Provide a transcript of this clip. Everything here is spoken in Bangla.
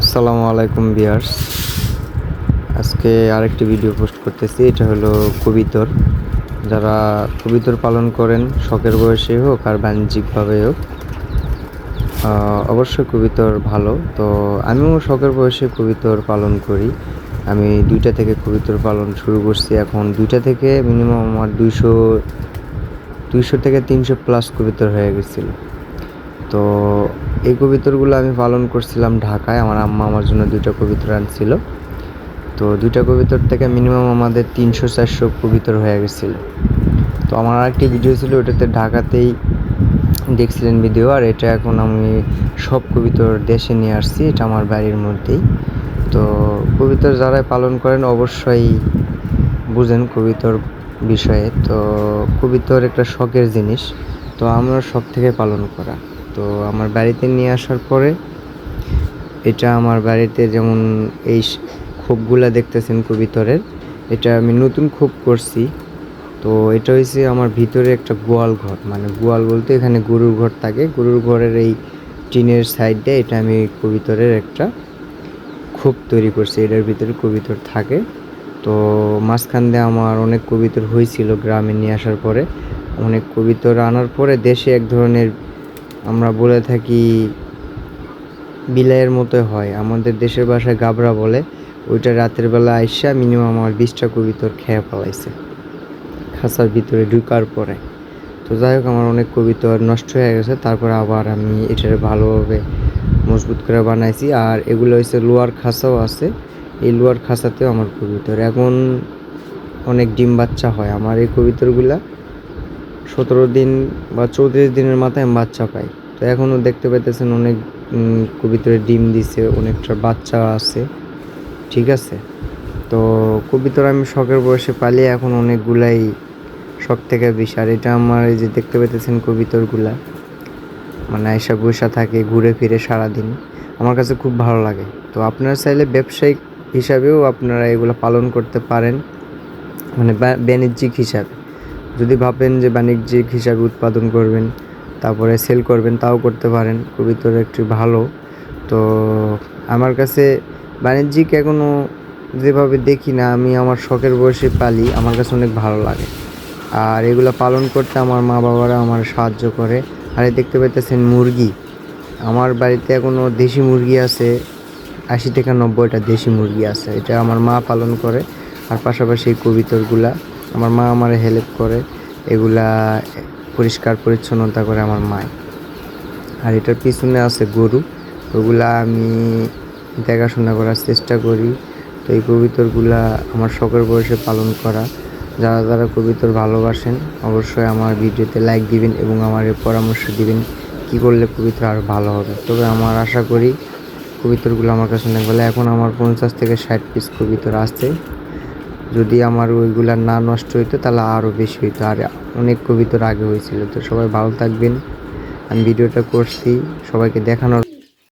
আসসালামু আলাইকুম বিয়ার্স আজকে আরেকটি ভিডিও পোস্ট করতেছি, এটা হলো কবিতর। যারা কবিতর পালন করেন, শখের বয়সে হোক আর বাণিজ্যিকভাবে হোক অবশ্যই কবিতর ভালো। তো আমিও শখের বয়সে কবিতর পালন করি। আমি দুইটা থেকে কবিতর পালন শুরু করছি এখন। দুইটা থেকে মিনিমাম আমার দুইশো দুইশো থেকে তিনশো প্লাস কবিতর হয়ে গেছিল। তো এই কবিতরগুলো আমি পালন করছিলাম ঢাকায়। আমার আম্মা আমার জন্য দুইটা কবিতর আনছিল। তো দুইটা কবিতর থেকে মিনিমাম আমাদের তিনশো, চারশো কবিতর হয়ে গেছিল। তো আমার আরেকটি ভিডিও ছিল, ওটাতে ঢাকাতেই দেখছিলেন ভিডিও আর এটা এখন আমি সব কবিতর দেশে নিয়ে আসছি, এটা আমার বাড়ির মধ্যেই। তো কবিতর যারাই পালন করেন অবশ্যই বুঝেন কবিতর বিষয়ে। তো কবিতর একটা শখের জিনিস, তো আমরা শখ থেকে পালন করা। তো আমার বাড়িতে নিয়ে আসার পরে এটা আমার বাড়িতে যেমন এই খোপগুলা দেখতেছেন কবিতরের, এটা আমি নতুন খোপ করছি। তো এটা হয়েছে আমার ভিতরে একটা গোয়াল ঘর। মানে গোয়াল বলতে এখানে গরুর ঘর থাকে। গরুর ঘরের এই টিনের সাইডে এটা আমি কবিতরের একটা খোপ তৈরি করছি। এটার ভিতরে কবিতর থাকে। তো মাঝখান দিয়ে আমার অনেক কবিতর হয়েছিল গ্রামে নিয়ে আসার পরে। অনেক কবিতর আনার পরে দেশে এক ধরনের আমরা বলে থাকি বিলাইয়ের মতো হয়। আমাদের দেশের ভাষায় গাবরা বলে। ওইটা রাতের বেলা আইসা মিনিমাম আমার বিশটা কবিতর খেয়ে পালাইছে খাঁচার ভিতরে ঢুকার পরে। তো যাই হোক, আমার অনেক কবিতর নষ্ট হয়ে গেছে। তারপর আবার আমি এটার ভালোভাবে মজবুত করে বানাইছি। আর এগুলো হচ্ছে লোয়ার খাঁচাও আছে। এই লোয়ার খাঁচাতেও আমার কবিতর। এখন অনেক ডিম বাচ্চা হয়। আমার এই কবিতরগুলা সতেরো দিন বা চৌত্রিশ দিনের মাথায় বাচ্চা পাই তো এখনও দেখতে পাইতেছেন অনেক উম, কবিতরের ডিম দিছে অনেকটা বাচ্চা আছে। ঠিক আছে? তো কবিতর আমি শখের বয়সে পালি এখন অনেকগুলাই শখ থেকে বেশি আর এটা আমার এই যে দেখতে পাইতেছেন কবিতরগুলা মানে আয়সা বৈশা থাকে ঘুরে ফিরে সারাদিন আমার কাছে খুব ভালো লাগে। তো আপনারা চাইলে ব্যবসায়িক হিসাবেও আপনারা এগুলো পালন করতে পারেন মানে বাণিজ্যিক হিসাবে। যদি ভাবেন যে বাণিজ্যিক হিসাবে উৎপাদন করবেন, তারপরে সেল করবেন, তাও করতে পারেন। কবিতর একটু ভালো। তো আমার কাছে বাণিজ্যিক এখনও যেভাবে দেখি না, আমি আমার শখের বয়সে পালি, আমার কাছে অনেক ভালো লাগে। আর এগুলো পালন করতে আমার মা বাবারা আমার সাহায্য করে। আর দেখতে পাইতেছেন মুরগি। আমার বাড়িতে এখনও দেশি মুরগি আছে, আশি থেকে নব্বইটা দেশি মুরগি আছে। এটা আমার মা পালন করে। আর পাশাপাশি কবিতরগুলা। আমার মা আমার হেল্প করে, এগুলা পরিষ্কার পরিচ্ছন্নতা করে আমার মায়। আর এটার পিছনে আছে গরু, ওগুলা আমি দেখাশোনা করার চেষ্টা করি। তো এই কবিতরগুলা আমার শখের বয়সে পালন করা। যারা যারা কবিতর ভালোবাসেন, অবশ্যই আমার ভিডিওতে লাইক দিবেন এবং আমার পরামর্শ দিবেন কি করলে কবিতর আরও ভালো হবে। তবে আমার আশা করি কবিতরগুলো আমার কাছে অনেক ভালো। এখন আমার পঞ্চাশ থেকে ষাট পিস কবিতর আছে। যদি আমার ওইগুলা না নষ্ট হইতো, তাহলে আরও বেশি হইতো। আর অনেক কবিতর আগে হয়েছিল। তো সবাই ভালো থাকবেন। আমি ভিডিওটা করছি। সবাইকে দেখানোর